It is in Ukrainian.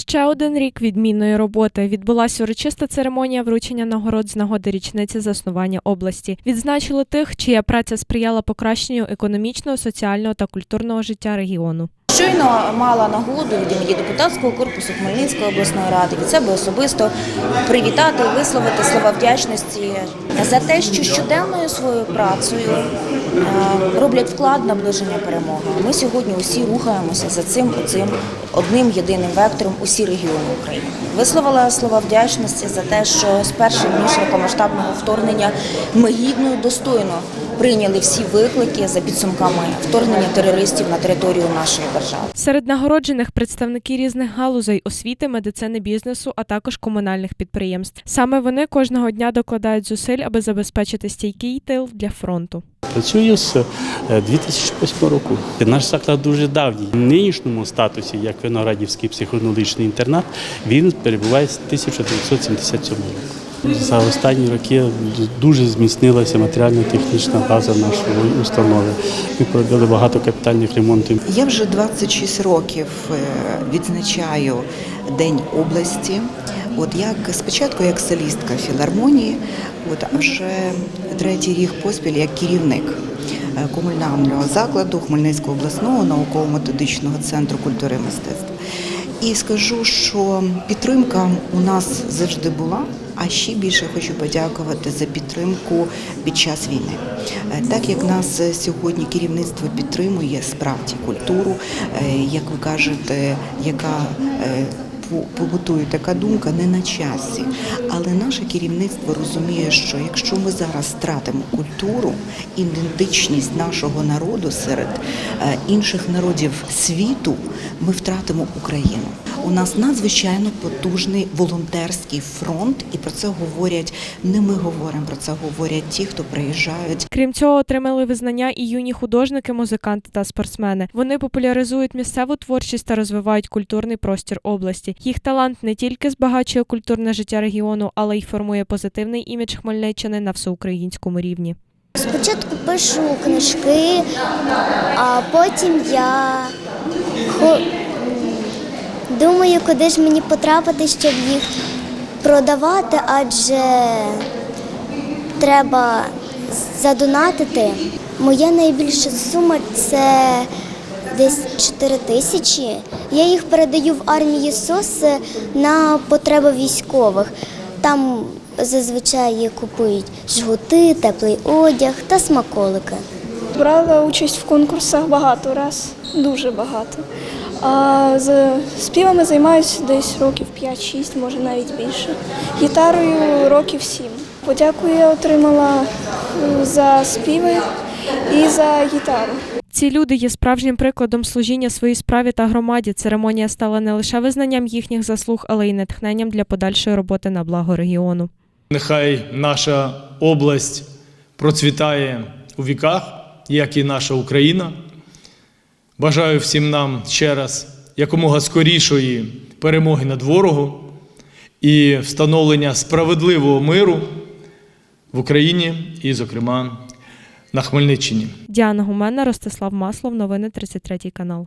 Ще один рік відмінної роботи відбулася урочиста церемонія вручення нагород з нагоди річниці заснування області. Відзначили тих, чия праця сприяла покращенню економічного, соціального та культурного життя регіону. Щойно мала нагоду від імені депутатського корпусу Хмельницької обласної ради від себе особисто привітати висловити слова вдячності за те, що щоденною своєю працею роблять вклад наближення перемоги. Ми сьогодні усі рухаємося за цим оцим одним єдиним вектором усі регіони України. Висловила слова вдячності за те, що з перших днів широкомасштабного вторгнення ми гідно достойно прийняли всі виклики за підсумками вторгнення терористів на територію нашої держави. Серед нагороджених представники різних галузей освіти, медицини, бізнесу, а також комунальних підприємств. Саме вони кожного дня докладають зусиль, аби забезпечити стійкий тил для фронту. Працюю з е, 2008 року. Наш заклад дуже давній. В нинішньому статусі, як Виноградівський психонологічний інтернат, він перебуває з 1977 року. За останні роки дуже зміцнилася матеріально-технічна база нашої установи. Ми провели багато капітальних ремонтів. Я вже 26 років е, відзначаю День області. От як спочатку як солістка філармонії, от а вже третій рік поспіль як керівник е, комунального закладу Хмельницького обласного науково-методичного центру культури і мистецтва. І скажу, що підтримка у нас завжди була. А ще більше хочу подякувати за підтримку під час війни. Е, Так як нас е, сьогодні керівництво підтримує справді культуру, е, як ви кажете, яка е, побутує така думка не на часі. Але наше керівництво розуміє, що якщо ми зараз втратимо культуру, ідентичність нашого народу серед е, інших народів світу, ми втратимо Україну. У нас надзвичайно потужний волонтерський фронт, і про це говорять не ми говоримо, про це говорять ті, хто приїжджають Крім цього, отримали визнання і юні художники, музиканти та спортсмени. Вони популяризують місцеву творчість та розвивають культурний простір області. Їх талант не тільки збагачує культурне життя регіону, але й формує позитивний імідж Хмельниччини на всеукраїнському рівні. Спочатку пишу книжки, а потім я думаю, куди ж мені потрапити, щоб їх продавати, адже треба задонатити. Моя найбільша сума це десь 4 тисячі. Я їх передаю в армію СОС на потреби військових. Там зазвичай купують жгути, теплий одяг та смаколики. Брала участь в конкурсах багато раз, дуже багато. А з співами займаюся десь років 5-6, може навіть більше. Гітарою років 7. Подяку я отримала е, за співи і за гітару. Ці люди є справжнім прикладом служіння своїй справі та громаді. Церемонія стала не лише визнанням їхніх заслуг, але й натхненням для подальшої роботи на благо регіону. Нехай наша область процвітає у віках, як і наша Україна. Бажаю всім нам ще раз якомога скорішої перемоги над ворогом і встановлення справедливого миру в Україні і, зокрема, на Хмельниччині. Діана Гумена, Ростислав Маслов, новини 33 канал.